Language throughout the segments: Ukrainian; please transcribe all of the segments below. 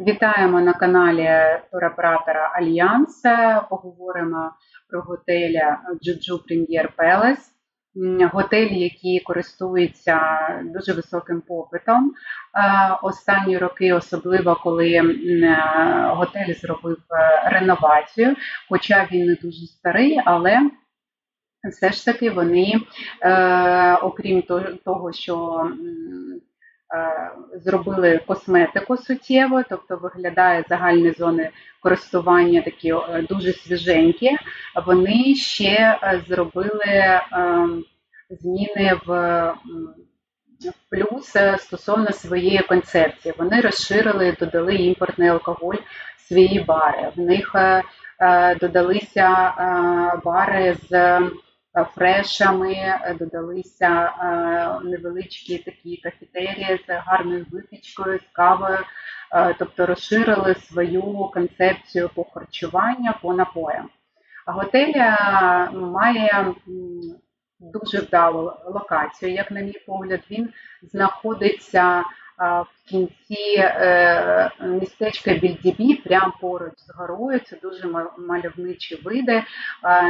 Вітаємо на каналі туроператора Альянс. Поговоримо про готель Джуджу Прем'єр Пелес. Готель, який користується дуже високим попитом. Останні роки, особливо коли готель зробив реновацію, хоча він не дуже старий, але все ж таки вони, е, окрім того, що Е, зробили косметику суттєво, тобто виглядає загальні зони користування такі е, дуже свіженькі. Вони ще е, зробили зміни в плюс стосовно своєї концепції. Вони розширили, додали імпортний алкоголь в свої бари. В них додалися бари з фрешами, е, додалися е, невеличкі такі кафетерії з гарною випічкою, з кавою, е, тобто розширили свою концепцію по харчуванню, по напоям. А готель має дуже вдалу локацію, як на мій погляд, він знаходиться в кінці е, містечка Більдібі, прямо поруч з горою. Це дуже мальовничі види.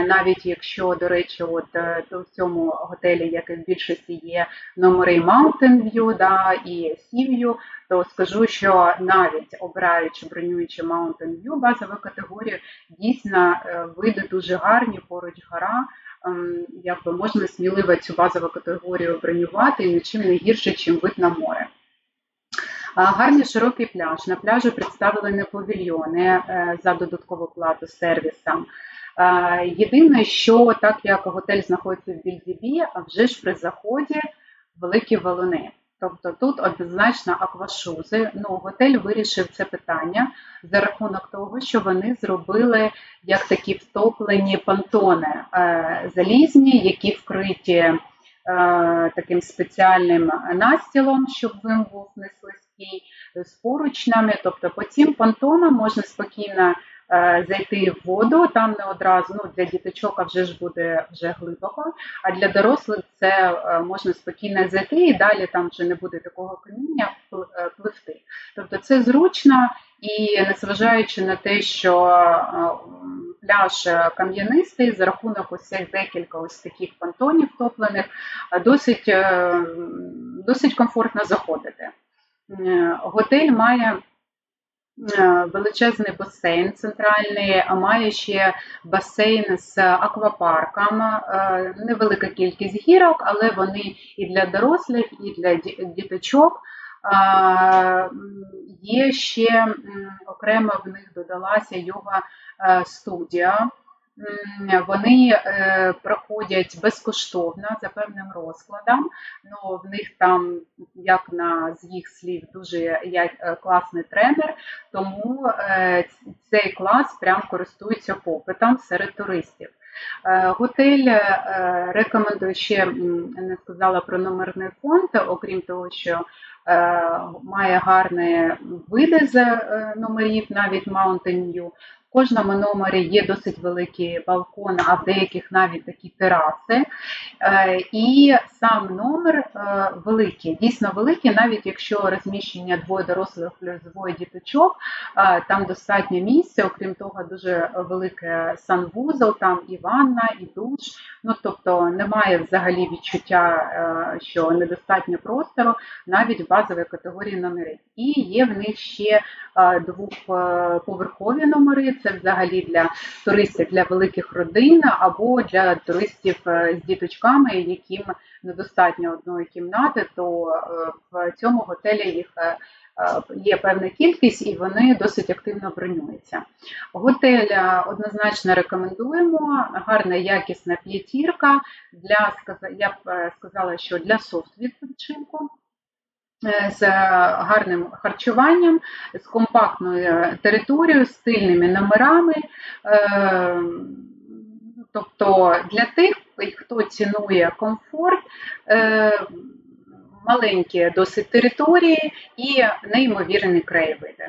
Навіть якщо, до речі, от е, в цьому готелі, як і в більшості є номери Mountain View да, і Sea View, то скажу, що навіть обираючи, бронюючи Mountain View, базову категорію, дійсно е, види дуже гарні, поруч гора. Ем, якби можна сміливо цю базову категорію бронювати і нічим не гірше, чим вид на море. Гарний широкий пляж. На пляжі представлені павільйони е, за додаткову плату сервісам. Єдине, що так як готель знаходиться в Більдібі, а вже ж при заході великі валуни. Тобто тут однозначно аквашузи. Ну, готель вирішив це питання за рахунок того, що вони зробили як такі втоплені понтони е, залізні, які вкриті е, таким спеціальним настілом, щоб вим був не слизький, з поручнями. Тобто по цим понтонам можна спокійно Е, зайти в воду, там не одразу ну для діточок вже ж буде вже глибоко, а для дорослих це е, можна спокійно зайти і далі там вже не буде такого каміння е, пливти. Тобто це зручно і незважаючи на те, що пляж кам'янистий за рахунок усіх декілька ось таких понтонів топлених, досить, досить комфортно заходити. Готель має Е, величезний басейн центральний, а має ще басейн з аквапарком, е, невелика кількість гірок, але вони і для дорослих, і для діточок. Є ще окремо в них додалася йога е, студія. Вони е, проходять безкоштовно за певним розкладом. Ну, В них там, як на з їх слів, дуже е, класний тренер, тому е, цей клас прям користується попитом серед туристів. Готель рекомендую ще не сказала про номерний фонд, окрім того, що має гарні види з номерів, навіть Mountain View, кожному номері є досить великий балкон, а в деяких навіть такі тераси. Е, і сам номер е, великий, дійсно великий, навіть якщо розміщення двоє дорослих плюс двоє діточок, е, там достатньо місця, окрім того, дуже велике санвузол, там і ванна, і душ. Ну тобто немає взагалі відчуття, що недостатньо простору, навіть в базовій категорії номерів. І є в них ще двохповерхові номери це взагалі для туристів для великих родин або для туристів е, з діточками, яким недостатньо одної кімнати, то е, в цьому готелі їх е, є певна кількість і вони досить активно бронюються. Готель однозначно рекомендуємо, гарна якісна п'ятірка для я б сказала, що для софт відпочинку. Е, з гарним харчуванням, з компактною територією, з стильними номерами. Е, тобто для тих, хто цінує комфорт, е, маленькі досить території і неймовірні краєвиди.